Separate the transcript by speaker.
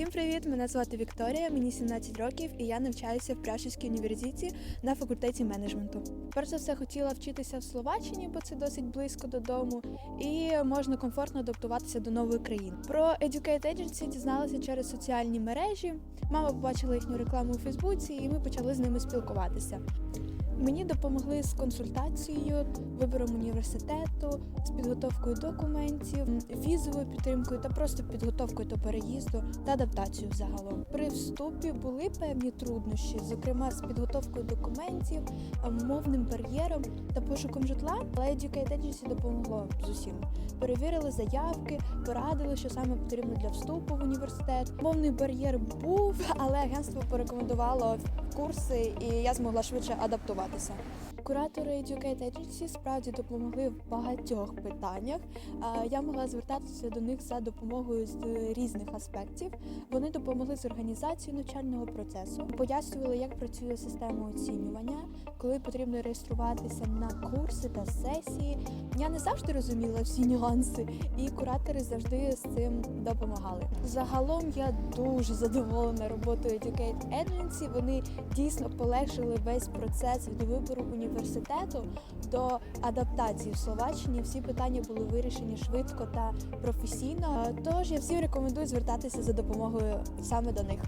Speaker 1: Всім привіт! Мене звати Вікторія, мені 17 років, і я навчаюся в Пряшівській університеті на факультеті менеджменту. Перш за все хотіла вчитися в Словаччині, бо це досить близько додому, і можна комфортно адаптуватися до нової країни. Про Educate Agency дізналася через соціальні мережі. Мама побачила їхню рекламу у Фейсбуці, і ми почали з ними спілкуватися. Мені допомогли з консультацією, вибором університету, з підготовкою документів, візовою підтримкою та просто підготовкою до переїзду та адаптацією загалом. При вступі були певні труднощі, зокрема з підготовкою документів, мовним бар'єром та пошуком житла. Але Educate Agency допомогло з усім. Перевірили заявки, порадили, що саме потрібно для вступу в університет. Мовний бар'єр був, але агентство порекомендувало курси, і я змогла швидше адаптуватися. Куратори Educate Agency справді допомогли в багатьох питаннях. Я могла звертатися до них за допомогою з різних аспектів. Вони допомогли з організацією навчального процесу, пояснювали, як працює система оцінювання, коли потрібно реєструватися на курси та сесії. Я не завжди розуміла всі нюанси, і куратори завжди з цим допомагали. Загалом я дуже задоволена роботою Educate Agency. Вони дійсно полегшили весь процес від вибору університету до адаптації в Словаччині. Всі питання були вирішені швидко та професійно. Тож я всім рекомендую звертатися за допомогою саме до них.